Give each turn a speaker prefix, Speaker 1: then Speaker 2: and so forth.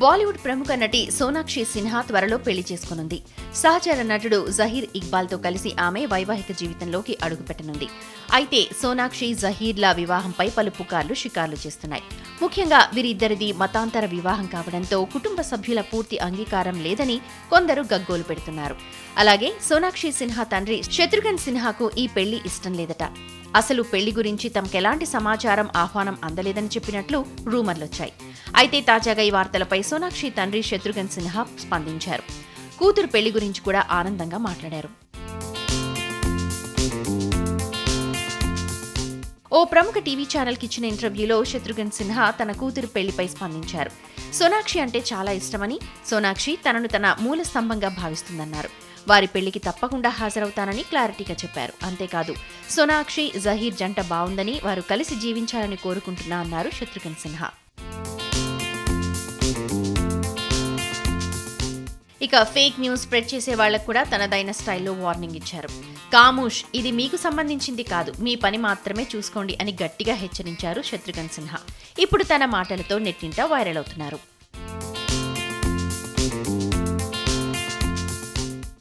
Speaker 1: బాలీవుడ్ ప్రముఖ నటి సోనాక్షి సిన్హా త్వరలో పెళ్ళి చేసుకోనుంది. సహచర నటుడు జహీర్ ఇక్బాల్తో కలిసి ఆమె వైవాహిక జీవితంలోకి అడుగుపెట్టనుంది. అయితే సోనాక్షి జహీర్ల వివాహంపై పలు పుకార్లు షికార్లు చేస్తున్నాయి. ముఖ్యంగా వీరిద్దరిది మతాంతర వివాహం కావడంతో కుటుంబ సభ్యుల పూర్తి అంగీకారం లేదని కొందరు గగ్గోలు పెడుతున్నారు. అలాగే సోనాక్షి సిన్హా తండ్రి శత్రుఘ్న్ సిన్హాకు ఈ పెళ్ళి ఇష్టం లేదట. అసలు పెళ్ళి గురించి తమకెలాంటి సమాచారం ఆహ్వానం అందలేదని చెప్పినట్లు రూమర్లొచ్చాయి. అయితే తాజాగా ఈ వార్తలపై సోనాక్షి తండ్రి శత్రుఘ్న సిన్హా స్పందించారు. కూతురు పెళ్ళి గురించి కూడా ఆనందంగా మాట్లాడారు. ఓ ప్రముఖ టీవీ ఛానల్కి ఇచ్చిన ఇంటర్వ్యూలో శత్రుఘ్న సిన్హా తన కూతురు పెళ్ళిపై స్పందించారు. సోనాక్షి అంటే చాలా ఇష్టమని సోనాక్షి తనను తన మూల స్తంభంగా భావిస్తుందన్నారు. వారి పెళ్ళికి తప్పకుండా హాజరవుతానని క్లారిటీగా చెప్పారు. అంతేకాదు సోనాక్షి జహీర్ జంట బావుందని వారు కలిసి జీవించాలని కోరుకుంటున్నా అన్నారు శత్రుఘ్న సిన్హా. ఇక ఫేక్ న్యూస్ స్ప్రెడ్ చేసే వాళ్ళకు కూడా తనదైన స్టైల్లో వార్నింగ్ ఇచ్చారు. కాముష్ ఇది మీకు సంబంధించింది కాదు మీ పని మాత్రమే చూసుకోండి అని గట్టిగా హెచ్చరించారు శత్రుఘ్న సిన్హా. ఇప్పుడు తన మాటలతో నెట్టింట వైరల్ అవుతున్నారు.